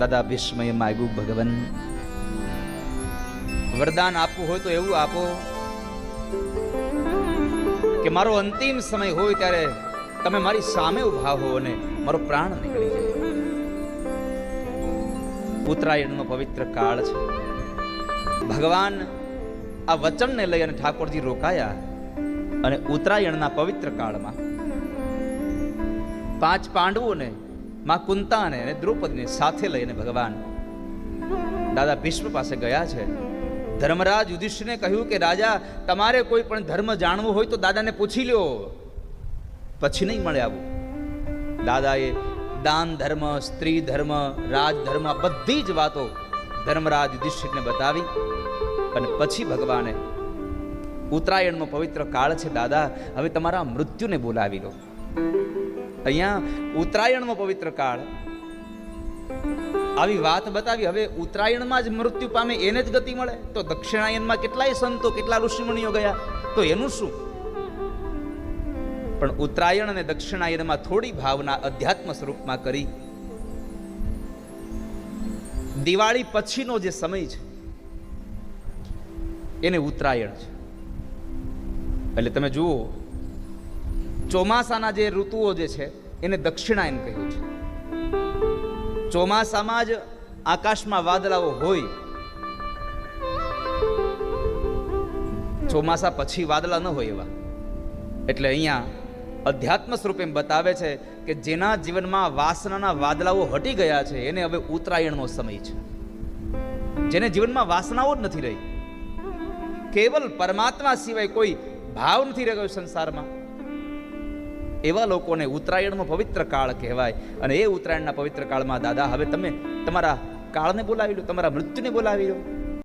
દાદા ભીષ્મએ માગ્યું, ભગવાન, વરદાન આપવું હોય તો એવું આપો કે મારો અંતિમ સમય હોય ત્યારે તમે મારી સામે ઊભા હો અને મારો પ્રાણ નીકળી જાય. ઉત્તરાયણનો પવિત્ર કાળ છે. ભગવાન આ વચનને લઈ અને ઠાકોરજી રોકાયા અને ઉત્તરાયણના પવિત્ર કાળમાં પાંચ પાંડવોને માં કુંતાને અને દ્રૌપદીને સાથે લઈને ભગવાન દાદા ભીષ્મ પાસે ગયા છે. ધર્મરાજ યુધિષ્ઠિરને કહ્યું કે, રાજા, તમારે કોઈ પણ ધર્મ જાણવું હોય તો દાદાને પૂછી લ્યો. પછી નહીં મળે આવું. દાદાએ દાન ધર્મ, સ્ત્રી ધર્મ, રાજ ધર્મ બધી જ વાતો ધર્મરાજ યુધિષ્ઠિરને બતાવી. અને પછી ભગવાને ઉત્તરાયણનો પવિત્ર કાળ છે, દાદા, હવે તમારા મૃત્યુને બોલાવી લો. અહીંયા ઉત્તરાયણનો પવિત્ર કાળ. આવી વાત બતાવી, હવે ઉત્તરાયણમાં જ મૃત્યુ પામે એને જ ગતિ મળે? તો દક્ષિણાયનમાં કેટલાય સંતો, કેટલા ઋષિમુનિઓ ગયા? તો એનું શું? પણ ઉત્તરાયણ અને દક્ષિણાયનમાં થોડી ભાવના અધ્યાત્મ સ્વરૂપમાં કરી. દિવાળી પછીનો જે સમય છે, એને ઉત્તરાયણ છે. એટલે તમે જુઓ ચોમાસાના જે ઋતુઓ જે છે, એને દક્ષિણાયન કહ્યું છે. ચોમાસામાં જ આકાશમાં વાદળાઓ હોય, ચોમાસા પછી વાદળા ન હોય એવા. એટલે અહીંયા અધ્યાત્મ સ્વરૂપે બતાવે છે કે જેના જીવનમાં વાસનાના વાદળાઓ હટી ગયા છે, એને હવે ઉત્તરાયણનો સમય છે. જેને જીવનમાં વાસનાઓ જ નથી રહી. કેવલ પરમાત્મા સિવાય કોઈ ભાવ નથી રહ્યો સંસારમાં. એવા લોકોને ઉત્તરાયણનો પવિત્ર કાળ કહેવાય અને એ ઉત્તરાયણના પવિત્ર કાળમાં, દાદા, હવે તમે તમારા કાળને બોલાવી લો, તમારા મૃત્યુને બોલાવી લો.